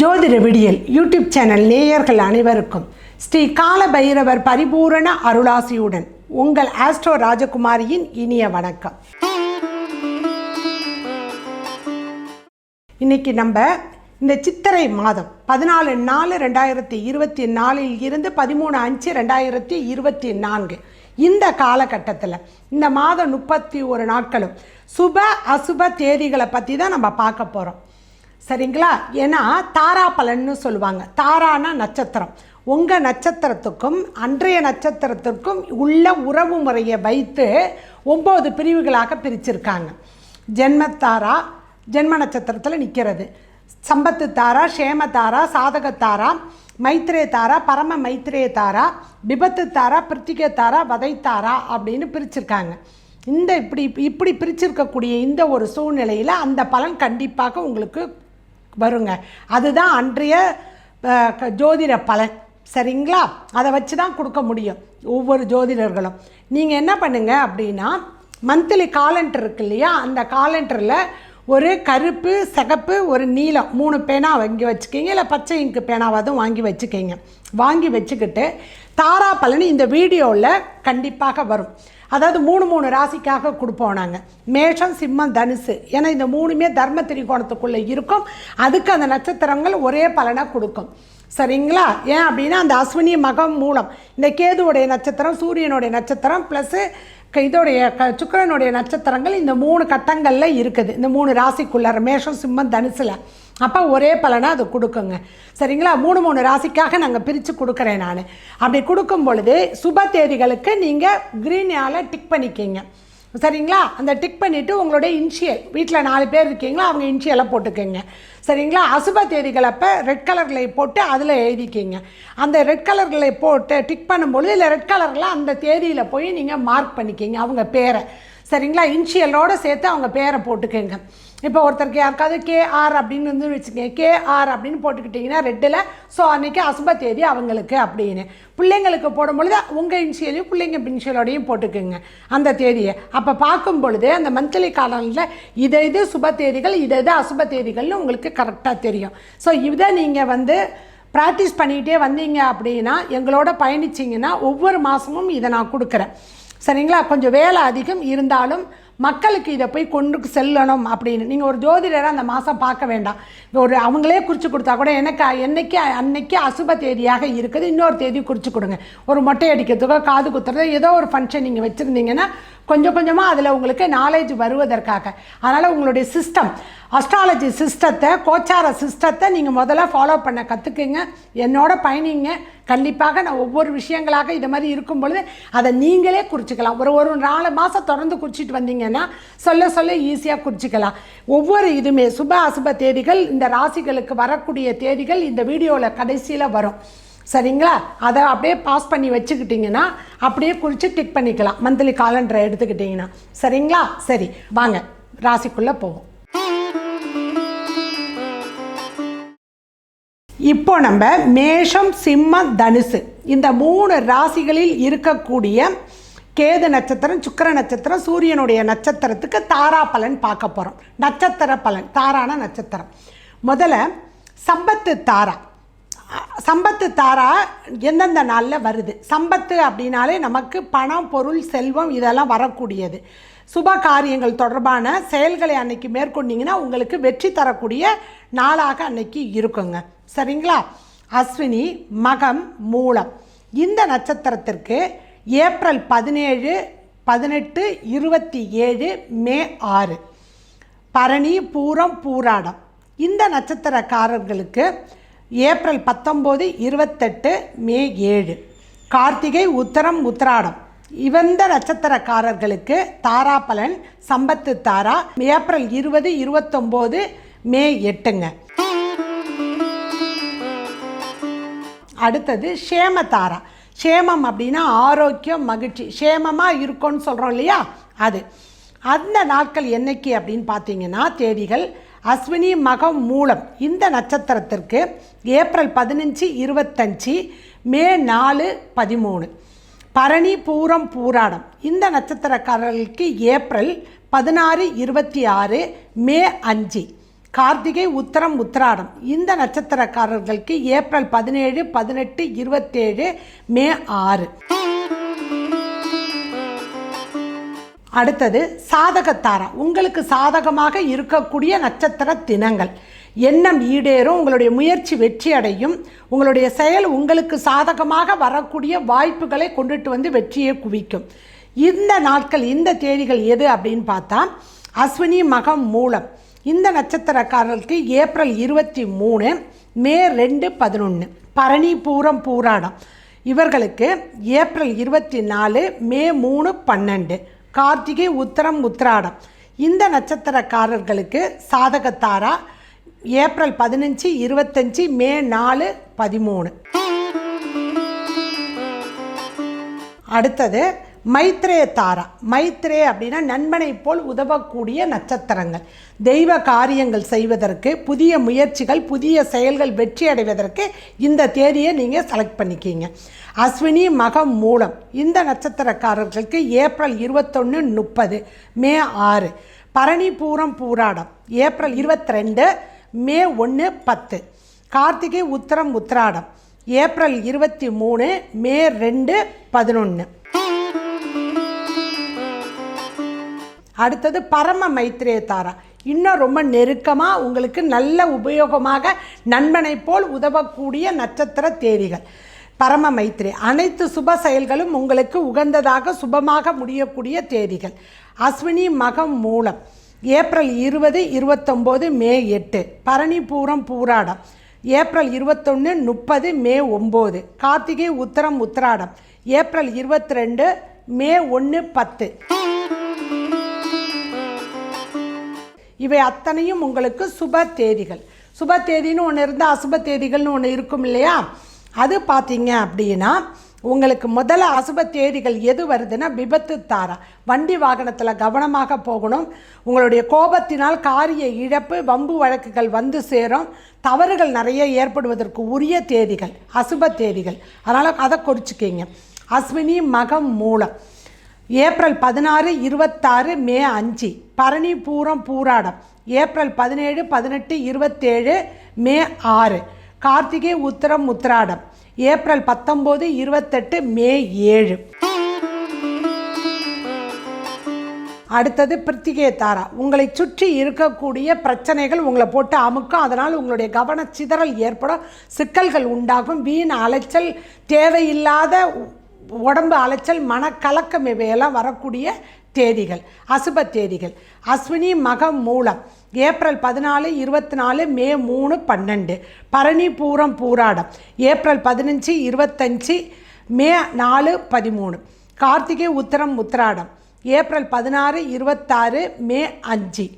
ஜோதிட விடியல் YouTube channel நேயர்கள் அனைவருக்கும் ஸ்ரீ கால பைரவர் பரிபூரண அருளாசியுடன் உங்கள் ஆஸ்ட்ரோ ராஜகுமாரியின் இனிய வணக்கம். இன்னைக்கு நம்ம இந்த சித்திரை மாதம் பதினாலு நாலு ரெண்டாயிரத்தி இருபத்தி நாலில் இருந்து பதிமூணு அஞ்சு ரெண்டாயிரத்தி இருபத்தி நான்கு. இந்த காலகட்டத்தில் இந்த மாதம் முப்பத்தி ஒரு நாட்களும் சுப அசுப தேதிகளை பற்றி தான் நம்ம பார்க்க போகிறோம் சரிங்களா? ஏன்னா தாரா பலன்னு சொல்லுவாங்க. தாரானா நட்சத்திரம். உங்கள் நட்சத்திரத்துக்கும் அன்றைய நட்சத்திரத்திற்கும் உள்ள உறவு முறையை வைத்து ஒம்பது பிரிவுகளாக பிரிச்சிருக்காங்க. ஜென்மத்தாரா ஜென்ம நட்சத்திரத்தில் நிற்கிறது சம்பத்து தாரா சேமத்தாரா சாதகத்தாரா சாதக தாரா மைத்ரே தாரா பரம மைத்ரே தாரா விபத்து தாரா பிருத்திகை தாரா வதைத்தாரா அப்படின்னு பிரிச்சிருக்காங்க. இந்த இப்படி இப்படி பிரிச்சிருக்கக்கூடிய இந்த ஒரு சூழ்நிலையில் அந்த பலன் கண்டிப்பாக உங்களுக்கு வருங்க. அதுதான் அன்றைய க- ஜோதிட பலன். சரிங்களா? அதை வச்சு தான் கொடுக்க முடியும் ஒவ்வொரு ஜோதிடர்களும். நீங்கள் என்ன பண்ணுங்கள் அப்படின்னா மந்த்லி காலண்டர் இருக்கு இல்லையா? அந்த காலண்டரில் ஒரு கருப்பு சிகப்பு ஒரு நீலம் மூணு பேனா வாங்கி வச்சுக்கிங்க. இல்லை பச்சை இங்கு பேனாவதும் வாங்கி வச்சுக்கிங்க. வாங்கி வச்சுக்கிட்டு தாரா பலன் இந்த வீடியோவில் கண்டிப்பாக வரும். அதாவது மூணு மூணு ராசிக்காக கொடுப்போம் நாங்கள் மேஷம் சிம்மம் தனுசு. ஏன்னா இந்த மூணுமே தர்ம திரிகோணத்துக்குள்ளே இருக்கும். அதுக்கு அந்த நட்சத்திரங்கள் ஒரே பலனை கொடுக்கும். சரிங்களா? ஏன் அப்படின்னா அந்த அஸ்வினி மகம் மூலம். இந்த கேதுவுடைய நட்சத்திரம் சூரியனுடைய நட்சத்திரம் ப்ளஸ்ஸு இதோடைய க சுக்கரனுடைய நட்சத்திரங்கள் இந்த மூணு கட்டங்களில் இருக்குது. இந்த மூணு ராசிக்குள்ளார மேஷம் சிம்மம் தனுசில். அப்போ ஒரே பலனை அது கொடுக்குங்க. சரிங்களா? மூணு மூணு ராசிக்காக நாங்கள் பிரித்து கொடுக்குறேன் நான். அப்படி கொடுக்கும் பொழுது சுப தேதிகளுக்கு நீங்கள் க்ரீனால டிக் பண்ணிக்கிங்க. சரிங்களா? அந்த டிக் பண்ணிவிட்டு உங்களுடைய இன்ஷியல் வீட்டில் நாலு பேர் இருக்கீங்களா? அவங்க இன்ஷியலை போட்டுக்கோங்க. சரிங்களா? அசுப தேதிகள் அப்போ ரெட் கலர்களை போட்டு அதில் எழுதிக்கிங்க. அந்த ரெட் கலர்களை போட்டு டிக் பண்ணும்பொழுது இல்லை ரெட் கலரில் அந்த தேதியில் போய் நீங்கள் மார்க் பண்ணிக்கிங்க. அவங்க பேரை. சரிங்களா? இன்ஷியலோடு சேர்த்து அவங்க பேரை போட்டுக்கோங்க. இப்போ ஒருத்தருக்கு யாருக்காவது கேஆர் அப்படின்னு வந்து வச்சுக்கோங்க. கேஆர் அப்படின்னு போட்டுக்கிட்டிங்கன்னா ரெட்டில் ஸோ அன்றைக்கி அசுப தேதி அவங்களுக்கு அப்படின்னு. பிள்ளைங்களுக்கு போடும் பொழுது உங்கள் இன்ஷியலையும் பிள்ளைங்க இன்ஷியலோடையும் போட்டுக்கோங்க அந்த தேதியை. அப்போ பார்க்கும் பொழுது அந்த மந்த்லி காலனில் இதை இது சுப தேதிகள் இதை இது அசுப தேதிகள்னு உங்களுக்கு கரெக்டாக தெரியும். ஸோ இதை நீங்கள் வந்து ப்ராக்டிஸ் பண்ணிக்கிட்டே வந்தீங்க அப்படின்னா எங்களோட பயணிச்சிங்கன்னா ஒவ்வொரு மாதமும் இதை நான் கொடுக்குறேன். சரிங்களா? கொஞ்சம் வேலை அதிகம் இருந்தாலும் மக்களுக்கு இதை போய் கொண்டு செல்லணும் அப்படின்னு. நீங்கள் ஒரு ஜோதிடரை அந்த மாதம் பார்க்க வேண்டாம். ஒரு அவங்களே குறித்து கொடுத்தா கூட எனக்கு என்னைக்கு அன்னைக்கு அசுப தேதியாக இருக்குது இன்னொரு தேதி குறித்து கொடுங்க. ஒரு மொட்டை அடிக்கிறதுக்கோ காது குத்துறதோ ஏதோ ஒரு ஃபங்க்ஷன் நீங்கள் வச்சுருந்தீங்கன்னா கொஞ்சம் கொஞ்சமாக அதில் உங்களுக்கு நாலேஜ் வருவதற்காக. அதனால் உங்களுடைய சிஸ்டம் அஸ்ட்ராலஜி சிஸ்டத்தை கோச்சார சிஸ்டத்தை நீங்கள் முதல்ல ஃபாலோ பண்ண கற்றுக்குங்க என்னோட பயணிங்க. கண்டிப்பாக நான் ஒவ்வொரு விஷயங்களாக இது மாதிரி இருக்கும் பொழுது அதை நீங்களே குறிச்சிக்கலாம். ஒரு ஒரு நாலு மாதம் தொடர்ந்து குறிச்சிட்டு வந்தீங்கன்னா சொல்ல சொல்ல ஈஸியாக குறிச்சிக்கலாம். ஒவ்வொரு இதுவுமே சுப அசுப தேதிகள் இந்த ராசிகளுக்கு வரக்கூடிய தேதிகள் இந்த வீடியோவில் கடைசியில் வரும். சரிங்களா? அதை அப்படியே பாஸ் பண்ணி வச்சுக்கிட்டிங்கன்னா அப்படியே குறித்து டிக் பண்ணிக்கலாம். மந்த்லி காலண்டரை எடுத்துக்கிட்டிங்கன்னா. சரிங்களா? சரி வாங்க. ராசிக்குள்ளே போவோம். இப்போ நம்ம மேஷம் சிம்ம தனுசு. இந்த மூணு ராசிகளில் இருக்கக்கூடிய கேது நட்சத்திரம் சுக்கிர நட்சத்திரம் சூரியனுடைய நட்சத்திரத்துக்கு தாரா பலன் பார்க்க போகிறோம் நட்சத்திர பலன் தாரான நட்சத்திரம். முதல்ல சம்பத்து தாரா. சம்பத்து தாரா எந்தெந்த நாளில் வருது? சம்பத்து அப்படின்னாலே நமக்கு பணம் பொருள் செல்வம் இதெல்லாம் வரக்கூடியது. சுப காரியங்கள் தொடர்பான செயல்களை அன்னைக்கு மேற்கொண்டிங்கன்னா உங்களுக்கு வெற்றி தரக்கூடிய நாளாக அன்னைக்கு இருக்குங்க. சரிங்களா? அஸ்வினி மகம் மூலம். இந்த நட்சத்திரத்திற்கு ஏப்ரல் பதினேழு பதினெட்டு இருபத்தி ஏழு மே ஆறு. பரணி பூரம் பூராடம். இந்த நட்சத்திரக்காரர்களுக்கு ஏப்ரல் பத்தொம்போது இருபத்தெட்டு மே ஏழு. கார்த்திகை உத்தரம் உத்திராடம். இவந்த நட்சத்திரக்காரர்களுக்கு தாரா பலன் சம்பத்து தாரா. ஏப்ரல் இருபது இருபத்தொம்போது மே எட்டுங்க. அடுத்தது ஷேமதாரா ஷேமம் அப்படின்னா ஆரோக்கியம் மகிழ்ச்சி. ஷேமமாக இருக்கும்னு சொல்கிறோம் இல்லையா? அது. அந்த நாட்கள் என்னைக்கு அப்படின்னு பார்த்தீங்கன்னா தேதிகள் அஸ்வினி மகம் மூலம் இந்த நட்சத்திரத்திற்கு ஏப்ரல் பதினஞ்சு இருபத்தஞ்சு மே நாலு பதிமூணு. பரணி பூரம் பூராடம். இந்த நட்சத்திரக்காரர்களுக்கு ஏப்ரல் பதினாறு இருபத்தி ஆறு மே அஞ்சு. கார்த்திகை உத்தரம் உத்திராடம். இந்த நட்சத்திரக்காரர்களுக்கு ஏப்ரல் பதினேழு பதினெட்டு இருபத்தேழு மே ஆறு. அடுத்தது சாதகத்தாரா. உங்களுக்கு சாதகமாக இருக்கக்கூடிய நட்சத்திர தினங்கள். எண்ணம் ஈடேறும் உங்களுடைய முயற்சி வெற்றி அடையும் உங்களுடைய செயல் உங்களுக்கு சாதகமாக வரக்கூடிய வாய்ப்புகளை கொண்டுட்டு வந்து வெற்றியை குவிக்கும். இந்த நாட்கள் இந்த தேதிகள் எது அப்படின்னு பார்த்தா அஸ்வினி மகம் மூலம். இந்த நட்சத்திரக்காரர்களுக்கு ஏப்ரல் இருபத்தி மூணு மே ரெண்டு பதினொன்று பரணி பூரம் பூராடம். இவர்களுக்கு ஏப்ரல் இருபத்தி நாலு மே மூணு பன்னெண்டு. கார்த்திகை உத்தரம் உத்திராடம். இந்த நட்சத்திரக்காரர்களுக்கு சாதகத்தாரா? ஏப்ரல் பதினஞ்சு இருபத்தஞ்சி மே நாலு பதிமூணு. அடுத்தது மைத்ரே தாரா. மைத்ரே அப்படின்னா நண்பனை போல் உதவக்கூடிய நட்சத்திரங்கள். தெய்வ காரியங்கள் செய்வதற்கு புதிய முயற்சிகள் புதிய செயல்கள் வெற்றி அடைவதற்கு இந்த தேதியை நீங்கள் செலக்ட் பண்ணிக்கிங்க. அஸ்வினி மகம் மூலம். இந்த நட்சத்திரக்காரர்களுக்கு ஏப்ரல் இருபத்தொன்று முப்பது மே ஆறு. பரணி பூரம் பூராடம். ஏப்ரல் இருபத்தி ரெண்டு மே ஒன்று பத்து. கார்த்திகை உத்தரம் உத்திராடம். ஏப்ரல் இருபத்தி மூணு மே ரெண்டு பதினொன்று அடுத்தது பரம மைத்ரே தாரா. இன்னும் ரொம்ப நெருக்கமாக உங்களுக்கு நல்ல உபயோகமாக நண்பனை போல் உதவக்கூடிய நட்சத்திர தேதிகள் பரம மைத்ரே அனைத்து சுப செயல்களும் உங்களுக்கு உகந்ததாக சுபமாக முடியக்கூடிய தேதிகள் அஸ்வினி மகம் மூலம் ஏப்ரல் இருபது இருபத்தொம்போது மே எட்டு. பரணி பூரம் பூராடம். ஏப்ரல் இருபத்தொன்று முப்பது மே ஒம்பது. கார்த்திகை உத்தரம் உத்திராடம். ஏப்ரல் இருபத்தி ரெண்டு மே ஒன்று பத்து. இவை அத்தனையும் உங்களுக்கு சுப தேதிகள். சுப தேதின்னு ஒன்று இருந்தால் அசுப தேதிகள்னு ஒன்று இருக்கும் இல்லையா? அது பார்த்தீங்க அப்படின்னா உங்களுக்கு முதல்ல அசுப தேதிகள் எது வருதுன்னா விபத்து தாரா. வண்டி வாகனத்தில் கவனமாக போகணும். உங்களுடைய கோபத்தினால் காரிய இழப்பு வம்பு வழக்குகள் வந்து சேரும். தவறுகள் நிறைய ஏற்படுவதற்கு உரிய தேதிகள் அசுப தேதிகள். அதனால் அதை குறிச்சிக்கிங்க. அஸ்வினி மகம் மூலம். ஏப்ரல் பதினாறு இருபத்தாறு மே அஞ்சு. பரணி பூரம் பூராடம். ஏப்ரல் பதினேழு பதினெட்டு இருபத்தேழு மே ஆறு. கார்த்திகை உத்திரம் உத்திராடம். ஏப்ரல் பத்தொம்போது இருபத்தெட்டு மே ஏழு. அடுத்தது பிருத்திகே தாரா. உங்களை சுற்றி இருக்கக்கூடிய பிரச்சனைகள் உங்களை போட்டு அமுக்கும். அதனால் உங்களுடைய கவன சிதறல் ஏற்படும். சிக்கல்கள் உண்டாகும். வீண் அலைச்சல் தேவையில்லாத உடம்பு அலைச்சல் மனக்கலக்கம் இவையெல்லாம் வரக்கூடிய தேதிகள் அசுப தேதிகள். அஸ்வினி மகம் மூலம் ஏப்ரல் பதினாலு இருபத்தி நாலு மே மூணு பன்னெண்டு. பரணி பூரம் பூராடம் ஏப்ரல் பதினஞ்சு இருபத்தஞ்சி மே நாலு பதிமூணு. கார்த்திகை உத்தரம் உத்திராடம் ஏப்ரல் பதினாறு இருபத்தாறு மே அஞ்சு.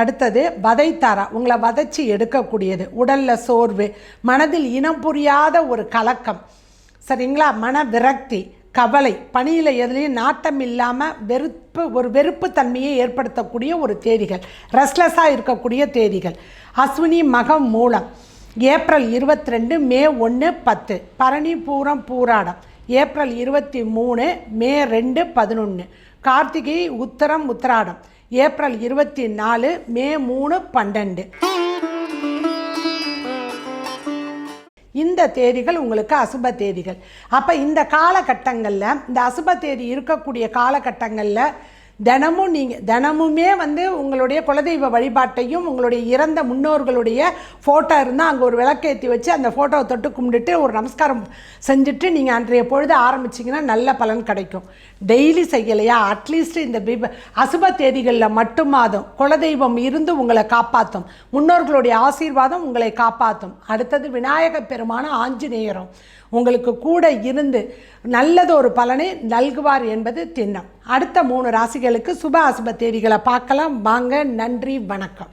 அடுத்தது வதைத்தாரா உங்களை வதைச்சி எடுக்கக்கூடியது உடலில் சோர்வு மனதில் இனம் புரியாத ஒரு கலக்கம். சரிங்களா? மன விரக்தி கவலை பணியில் எதுலேயும் நாட்டம் இல்லாமல் வெறுப்பு ஒரு வெறுப்பு தன்மையை ஏற்படுத்தக்கூடிய ஒரு தேதிகள் ரெஸ்ட்லெஸ்ஸாக இருக்கக்கூடிய தேதிகள். அஸ்வினி மகம் மூலம். ஏப்ரல் இருபத்தி ரெண்டு மே ஒன்று பத்து. பரணி பூரம் பூராடம். ஏப்ரல் இருபத்தி மூணு மே ரெண்டு பதினொன்று கார்த்திகை உத்தரம் உத்திராடம். ஏப்ரல் இருபத்தி நாலு மே மூணு பன்னெண்டு இந்த தேதிகள் உங்களுக்கு அசுப தேதிகள். அப்போ இந்த காலகட்டங்களில் இந்த அசுப தேதி இருக்கக்கூடிய காலகட்டங்களில் தினமும் நீங்கள் தினமுமே வந்து உங்களுடைய குலதெய்வ வழிபாட்டையும் உங்களுடைய இறந்த முன்னோர்களுடைய ஃபோட்டோ இருந்தால் அங்கே ஒரு விளக்கேற்றி வச்சு அந்த ஃபோட்டோவை தொட்டு கும்பிட்டுட்டு ஒரு நமஸ்காரம் செஞ்சுட்டு நீங்கள் அன்றைய பொழுது ஆரம்பிச்சிங்கன்னா நல்ல பலன் கிடைக்கும். டெய்லி செய்யலையா? அட்லீஸ்ட் இந்த பிப அசுப தேதிகளில் மட்டுமாதும் குலதெய்வம் இருந்து உங்களை காப்பாற்றும் முன்னோர்களுடைய ஆசீர்வாதம் உங்களை காப்பாற்றும் அடுத்தது விநாயக பெருமான ஆஞ்சநேயரும். உங்களுக்கு கூட இருந்து நல்லது ஒரு பலனை நல்குவார் என்பது திண்ணம். அடுத்த மூணு ராசிகளுக்கு சுப அசுப தேதிகளை பார்க்கலாம். வாங்க நன்றி வணக்கம்.